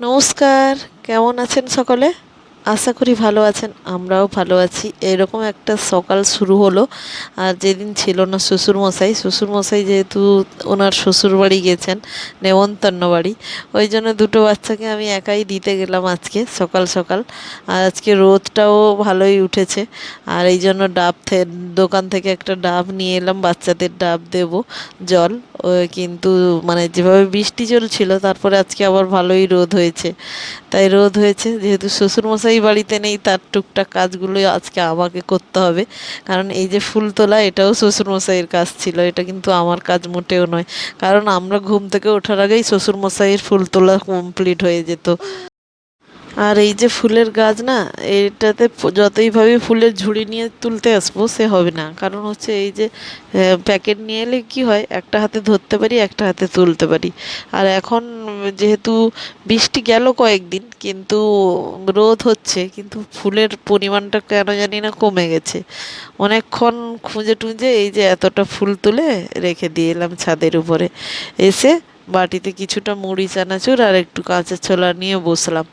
নমস্কার কেমন আছেন সকলে? আশা করি ভালো আছেন, আমরাও ভালো আছি। এরকম একটা সকাল শুরু হলো, আর যেদিন ছিল না শ্বশুরমশাই শ্বশুরমশাই যেহেতু ওনার শ্বশুর বাড়ি গেছেন, নেমন্তন্ন বাড়ি, ওই জন্য দুটো বাচ্চাকে আমি একাই দিতে গেলাম আজকে, সকাল সকাল। আর আজকে রোদটাও ভালোই উঠেছে, আর এই জন্য ডাব দোকান থেকে একটা ডাব নিয়ে এলাম, বাচ্চাদের ডাব দেব, জল। কিন্তু মানে যেভাবে বৃষ্টি চলছিল, তারপরে আজকে আবার ভালোই রোদ হয়েছে। তাই রোদ হয়েছে, যেহেতু শ্বশুরমশাই বাড়িতে নেই, তার টুকটাক কাজগুলোই আজকে আমাকে করতে হবে। কারণ এই যে ফুল তোলা এটাও শ্বশুরমশাইয়ের কাজ ছিল, এটা কিন্তু আমার কাজ মোটেও নয়। কারণ আমরা ঘুম থেকে ওঠার আগেই শ্বশুরমশাইয়ের ফুল তোলা কমপ্লিট হয়ে যেত। আর এই যে ফুলের গাছ না, এটাতে যতই ভাবে ফুলের ঝুড়ি নিয়ে তুলতে আসব, সে হবে না। কারণ হচ্ছে এই যে প্যাকেট নিয়ে এলে কি হয়, একটা হাতে ধরতে পারি, একটা হাতে তুলতে পারি। আর এখন যেহেতু বৃষ্টি গেল কয়েকদিন, কিন্তু রোদ হচ্ছে, কিন্তু ফুলের পরিমাণটা কেন জানি না কমে গেছে। অনেকক্ষণ খুঁজে টুঁজে এই যে এতটা ফুল তুলে রেখে দিয়ে এলাম ছাদের উপরে। এসে বাটিতে কিছুটা মুড়ি, চানাচুর আর একটু কাঁচা ছোলা নিয়ে বসলাম।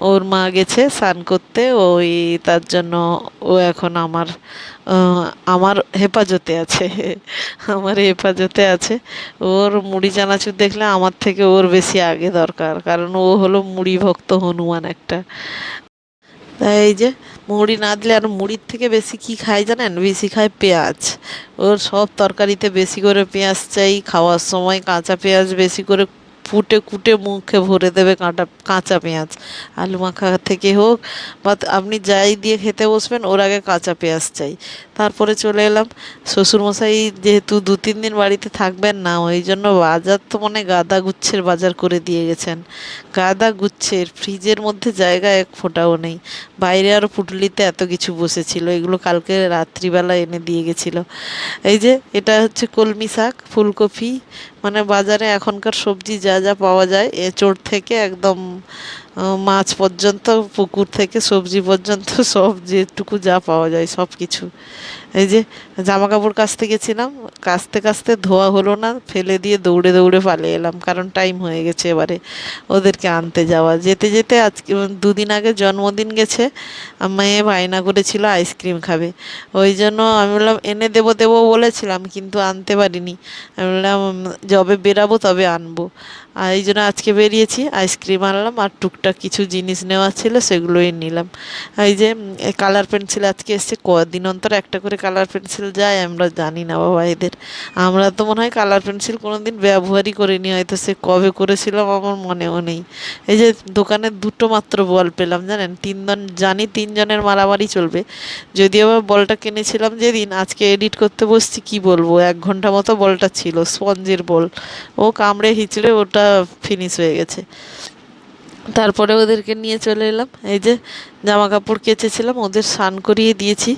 ওর মা গেছে স্নান করতে, ওই তার জন্য ও এখন আমার আমার হেফাজতে আছে। আমার হেফাজতে আছে। ওর মুড়ি, চানাচুর দেখলে আমার থেকে ওর বেশি আগে দরকার, কারণ ও হলো মুড়ি ভক্ত হনুমান একটা। এই যে মুড়ি না দিলে আর মুড়ির থেকে বেশি কি খায় জানেন? বেশি খায় পেঁয়াজ। ওর সব তরকারিতে বেশি করে পেঁয়াজ চাই, খাওয়ার সময় কাঁচা পেঁয়াজ বেশি করে ফুটে কুটে মুখে ভরে দেবে কাঁটা, কাঁচা পেঁয়াজ। আলু মাখা থেকে হোক, বা আপনি যাই দিয়ে খেতে বসবেন, ওর আগে কাঁচা পেঁয়াজ চাই। তারপরে চলে এলাম। শ্বশুরমশাই যেহেতু দু, তিন দিন বাড়িতে থাকবেন না, ওই জন্য বাজার তো মানে গাদা গুচ্ছের বাজার করে দিয়ে গেছেন। গাদা গুচ্ছের ফ্রিজের মধ্যে জায়গা এক ফোটাও নেই। বাইরে আরও পুটলিতে এত কিছু বসেছিল, এগুলো কালকে রাত্রিবেলা এনে দিয়ে গেছিল। এই যে, এটা হচ্ছে কলমি শাক, ফুলকপি মানে বাজারে এখনকার সবজি যা যা পাওয়া যায় এঁচোড় থেকে একদম মাছ পর্যন্ত, পুকুর থেকে সবজি পর্যন্ত, সব যেটুকু যা পাওয়া যায় সব কিছু এই যে জামা কাপড় কাচতে গেছিলাম, কাচতে কাচতে ধোয়া হলো না, ফেলে দিয়ে দৌড়ে দৌড়ে পালিয়ে এলাম, কারণ টাইম হয়ে গেছে এবারে ওদেরকে আনতে যাওয়া। যেতে যেতে আজকে, দুদিন আগে জন্মদিন গেছে মেয়ে বায়না করেছিল আইসক্রিম খাবে। ওই জন্য আমি বললাম, এনে দেবো দেবো বলেছিলাম, কিন্তু আনতে পারিনি। আমি বললাম যবে বেরাবো তবে আনব। আর এই জন্য আজকে বেরিয়েছি, আইসক্রিম আনলাম আর টুকটাক কিছু জিনিস নেওয়া ছিল সেগুলোই নিলাম। এই যে কালার পেন্সিল আজকে এসছে, কদিন অন্তর একটা করে কালার পেন্সিল যায়, আমরা জানি না বাবা এদের। আমরা তো মনে হয় কালার পেন্সিল কোনো দিন ব্যবহারই করিনি, হয়তো সে কবে করেছিলাম আমার মনেও নেই। এই যে, দোকানে দুটো মাত্র বল পেলাম, জানেন? তিনজন, জানি তিনজনের মারামারি চলবে। যদিও আবার বলটা কিনেছিলাম যেদিন, আজকে এডিট করতে বসছি, কি বলব? এক ঘণ্টা মতো বলটা ছিল, স্পঞ্জের বল। ও কামড়ে হিচড়ে ওটা ফিনিশ হয়ে গেছে। তারপরে ওদেরকে নিয়ে চলে এলাম। এই যে জামা কাপড় কেচেছিলাম, ওদের স্নান করিয়ে দিয়েছি।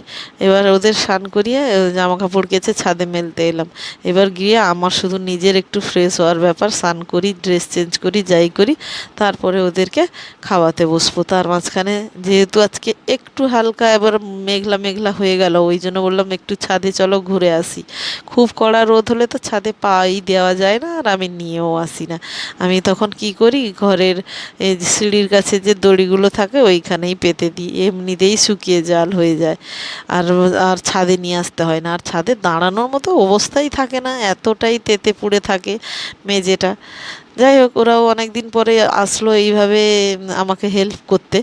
এবার ওদের স্নান করিয়ে জামা কাপড় কেচে ছাদে মেলতে এলাম। এবার গিয়ে আমার শুধু নিজের একটু ফ্রেশ হওয়ার ব্যাপার, স্নান করি ড্রেস চেঞ্জ করি, যাই করি, তারপরে ওদেরকে খাওয়াতে বসবো। তার মাঝখানে যেহেতু আজকে একটু হালকা, এবার মেঘলা মেঘলা হয়ে গেল, ওই জন্য বললাম একটু ছাদে চলো ঘুরে আসি। খুব কড়া রোদ হলে তো ছাদে পাই দেওয়া যায় না, আর আমি নিয়েও আসি না। আমি তখন কি করি, ঘরের সিঁড়ির কাছে যে দড়িগুলো থাকে, ওইখানেই পেতে দিই, এমনিতেই শুকিয়ে জাল হয়ে যায়। আর আর ছাদে নিয়ে আসতে হয় না। আর ছাদে দাঁড়ানোর মতো অবস্থাই থাকে না, এতটাই তেতে পুড়ে থাকে মেঝেটা। যাই হোক, ওরাও অনেক দিন পরে আসলো এইভাবে আমাকে হেল্প করতে।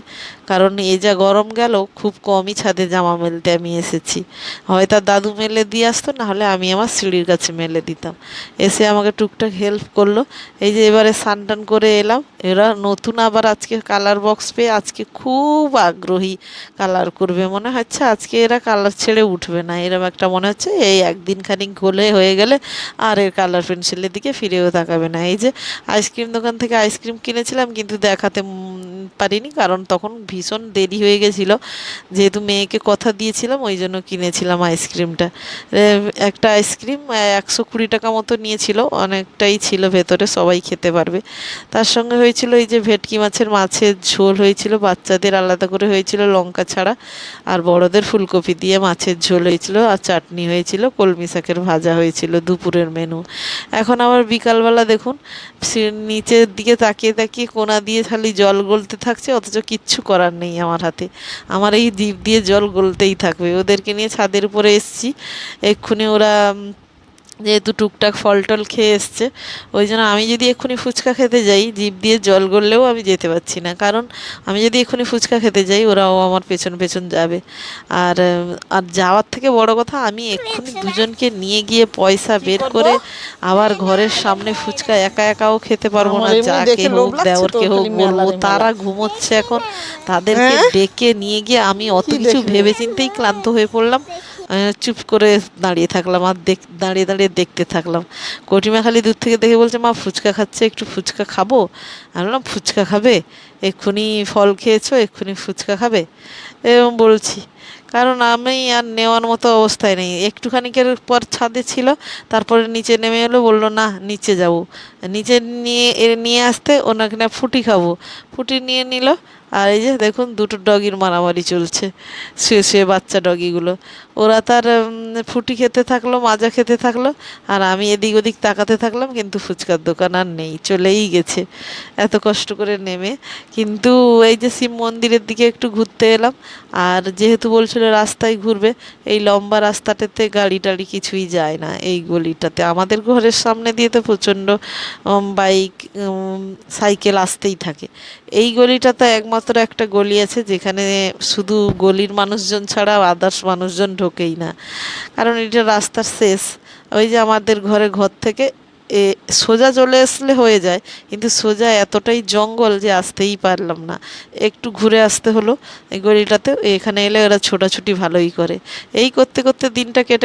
কারণ এই যা গরম গেল, খুব কমই ছাদে জামা মেলতে আমি এসেছি। হয় তার দাদু মেলে দিয়ে আসতো, না হলে আমি আমার সিঁড়ির কাছে মেলে দিতাম। এসে আমাকে টুকটাক হেল্প করল। এই যে এবারে স্নান টান করে এলাম। এরা নতুন আবার আজকে কালার বক্স পেয়ে আজকে খুব আগ্রহী কালার করবে। মনে হচ্ছে আজকে এরা কালার ছেড়ে উঠবে না। এরকম একটা মনে হচ্ছে, এই একদিন খানিক গোলে হয়ে গেলে আর এর কালার পেন্সিলের দিকে ফিরেও তাকাবে না। এই যে আইসক্রিম দোকান থেকে আইসক্রিম কিনেছিলাম কিন্তু দেখাতে পারিনি, কারণ তখন ভীষণ দেরি হয়ে গেছিল। যেহেতু মেয়েকে কথা দিয়েছিলাম, ওই জন্য কিনেছিলাম আইসক্রিমটা। একটা আইসক্রিম একশো কুড়ি টাকা মতো নিয়েছিল, অনেকটাই ছিল ভেতরে, সবাই খেতে পারবে। তার সঙ্গে হয়েছিল এই যে ভেটকি মাছের মাছের ঝোল হয়েছিল, বাচ্চাদের আলাদা করে হয়েছিল লঙ্কা ছাড়া, আর বড়দের ফুলকপি দিয়ে মাছের ঝোল হয়েছিল, আর চাটনি হয়েছিল, কলমি শাকের ভাজা হয়েছিল, দুপুরের মেনু এখন আবার বিকালবেলা দেখুন নিচের দিকে তাকিয়ে তাকিয়ে কোনা দিয়ে খালি জল গলতে থাকছে, অথচ কিচ্ছু করার নেই আমার হাতে। আমার এই দ্বীপ দিয়ে জল গলতেই থাকবে। ওদেরকে নিয়ে ছাদের উপরে এসছি। এক্ষুনি ওরা যেহেতু টুকটাক ফল টল খেয়ে এসছে ওই জন্য আমি যদি এক্ষুনি ফুচকা খেতে যাই জিভ দিয়ে জল গড়লেও আমি যেতে পারছি না। কারণ আমি যদি এক্ষুনি ফুচকা খেতে যাই ওরাও আমার পেছন পেছন যাবে। আর আর যাওয়ার থেকে বড় কথা আমি এক্ষুনি দুজনকে নিয়ে গিয়ে পয়সা বের করে আবার ঘরের সামনে ফুচকা একা একাও খেতে পারব না। যাকে হোক দেওরকে হোক বলব তারা ঘুমোচ্ছে এখন। তাদেরকে হ্যাঁ? ডেকে নিয়ে গিয়ে আমি অত কিছু ভেবে চিন্তেই ক্লান্ত হয়ে পড়লাম। চুপ করে দাঁড়িয়ে থাকলাম আর দেখ দাঁড়িয়ে দাঁড়িয়ে দেখতে থাকলাম। কটিমা খালি দূর থেকে দেখে বলছে, মা, ফুচকা খাচ্ছে, একটু ফুচকা খাব? আমি বললাম, ফুচকা খাবে? এক্ষুনি ফল খেয়েছো, এক্ষুনি ফুচকা খাবে? এরকম বলছি। কারণ আমি আর নেওয়ার মতো অবস্থায় নেই। একটুখানিকের পর ছাদে ছিল, তারপরে নিচে নেমে এলো, বলল, না, নিচে যাব। নিচে নিয়ে নিয়ে আসতে ওনাকে না ফুটি খাব। ফুটি নিয়ে নিল, আর এই যে দেখুন, দুটো ডগির মারামারি চলছে শুয়ে শুয়ে বাচ্চা ডগিগুলো। ওরা তার ফুটি খেতে থাকল, মাজা খেতে থাকল, আর আমি এদিক ওদিক তাকাতে থাকলাম, কিন্তু ফুচকার দোকান আর নেই, চলেই গেছে। এত কষ্ট করে নেমে, কিন্তু এই যে শিব মন্দিরের দিকে একটু ঘুরতে এলাম, আর যেহেতু বলছিল, রাস্তায় ঘুরবে। এই লম্বা রাস্তাটাতে গাড়ি টাড়ি কিছুই যায় না এই গলিটাতে। আমাদের ঘরের সামনে দিয়ে তো প্রচণ্ড বাইক সাইকেল আসতেই থাকে। এই গলিটাতে একমাত্র একটা গলি আছে, যেখানে শুধু গলির মানুষজন ছাড়া আদার্স মানুষজন ঢোকেই না। কারণ এটা রাস্তার শেষ। ওই যে আমাদের ঘরে ঘর থেকে এ, সোজা চলে আসলে হয়ে যায়। কিন্তু সোজা এতটাই জঙ্গল যে আসতেই পারলাম না। একটু ঘুরে আসতে হলো, এই গলিটাতে এখানে এলে ওরা ছোটাছুটি ভালোই করে। এই করতে করতে দিনটা কেটে